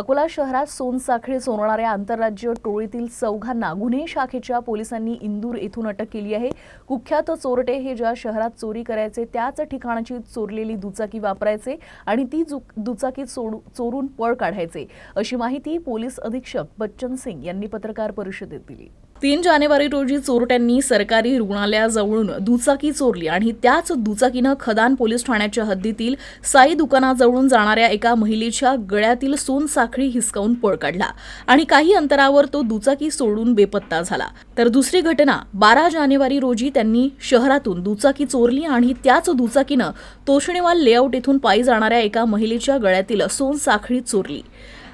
अकोला शहरात सोनसाखळी चोरणाऱ्या आंतरराज्य टोळीतील चौघांना गुन्हे शाखेच्या पोलिसांनी इंदूर येथून अटक केली आहे. कुख्यात चोरटे हे ज्या शहरात चोरी करायचे त्याच ठिकाणाची चोरलेली दुचाकी वापरायचे आणि ती दुचाकी चोरून पळ काढायचे. अशी माहिती पोलीस अधीक्षक बच्चन सिंग यांनी पत्रकार परिषदेत दिली. तीन जानेवारी रोजी चोरट्यांनी सरकारी रुग्णालयाजवळून दुचाकी चोरली आणि त्याच दुचाकीनं खदान पोलीस ठाण्याच्या हद्दीतील साई दुकानाजवळून जाणाऱ्या एका महिलेच्या गळ्यातील सोन साखळी हिसकावून पळ काढला आणि काही अंतरावर तो दुचाकी सोडून बेपत्ता झाला. तर दुसरी घटना बारा जानेवारी रोजी त्यांनी शहरातून दुचाकी चोरली आणि त्याच दुचाकीनं तोषणीवाल लेआउट येथून पायी जाणाऱ्या एका महिलेच्या गळ्यातील सोन साखळी चोरली.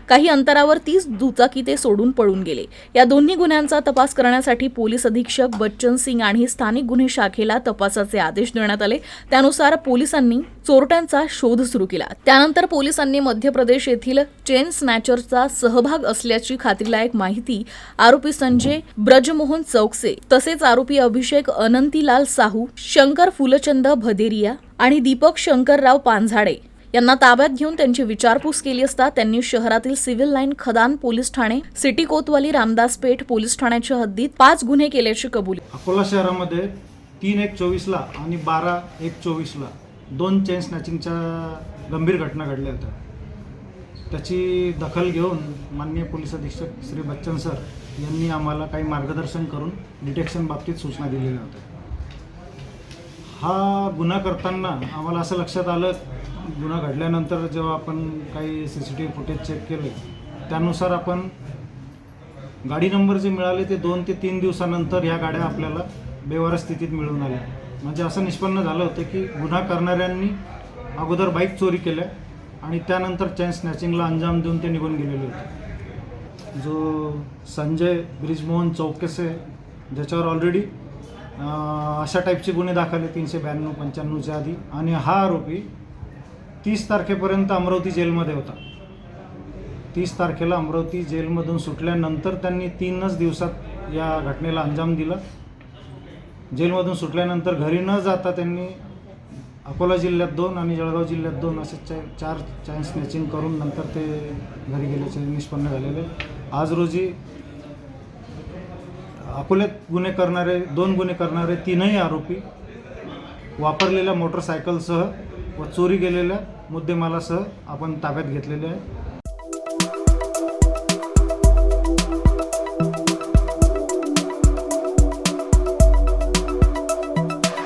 काही अंतरावर तीच दुचाकी ते सोडून पळून गेले. या दोन्ही गुन्ह्यांचा तपास करण्यासाठी पोलीस अधीक्षक बच्चन सिंग आणि स्थानिक गुन्हे शाखेला तपासाचे आदेश देण्यात आले. त्यानुसार पोलिसांनी चोरट्यांचा शोध सुरू केला. त्यानंतर पोलिसांनी मध्य प्रदेश येथील चेन स्नॅचरचा सहभाग असल्याची खात्रीलायक माहिती आरोपी संजय ब्रजमोहन चौकसे तसेच आरोपी अभिषेक अनंतीलाल साहू शंकर फुलचंद भदेरिया आणि दीपक शंकरराव पानझाडे यांना ताब्यात घेऊन त्यांची विचारपूस केली असता त्यांनी शहरातील सिव्हिल लाईन खदान पोलीस ठाणे सिटी कोतवाली रामदास पेठ पोलीस ठाण्याच्या हद्दीत पाच गुन्हे केल्याची कबुली. अकोला शहरामध्ये तीन एक चोवीसला आणि बारा एक चोवीसला दोन चेन स्नॅचिंगच्या गंभीर घटना घडल्या होत्या. त्याची दखल घेऊन माननीय पोलीस अधीक्षक श्री बच्चन सर यांनी आम्हाला काही मार्गदर्शन करून डिटेक्शन बाबतीत सूचना दिलेल्या होत्या. हा गुन्हा करताना आम्हाला असं लक्षात आलं गुन्हा घडल्यानंतर जेव्हा आपण काही C C T V footage check केले त्यानुसार आपण गाडी नंबर जे मिळाले ते दोन ते तीन दिवसानंतर ह्या गाड्या आपल्याला बेवारस स्थितीत मिळून आल्या. म्हणजे असं निष्पन्न झालं होतं की गुन्हा करणाऱ्यांनी अगोदर बाईक चोरी केल्या आणि त्यानंतर चॅन स्नॅचिंगला अंजाम देऊन ते निघून गेलेले होते. जो संजय ब्रिजमोहन चौकसे ज्याच्यावर ऑलरेडी अशा टाईपचे गुन्हे दाखल आहे तीनशे ब्याण्णव पंच्याण्णवच्या आधी. आणि हा आरोपी तीस तारखेपर्यंत अमरावती जेलमध्ये होता. तीस तारखेला अमरावती जेलमधून सुटल्यानंतर त्यांनी तीनच दिवसात या घटनेला अंजाम दिला. जेलमधून सुटल्यानंतर घरी न जाता त्यांनी अकोला जिल्ह्यात दोन आणि जळगाव जिल्ह्यात दोन असे चा चार चॅन स्नॅचिंग करून नंतर ते घरी गेल्याचे निष्पन्न झालेले. आज रोजी अकोल्यात गुन्हे करणारे दोन गुन्हे करणारे तीनही आरोपी वापरलेल्या मोटरसायकलसह व चोरी गेलेल्या मुद्देमालासह आपण ताब्यात घेतलेले आहे.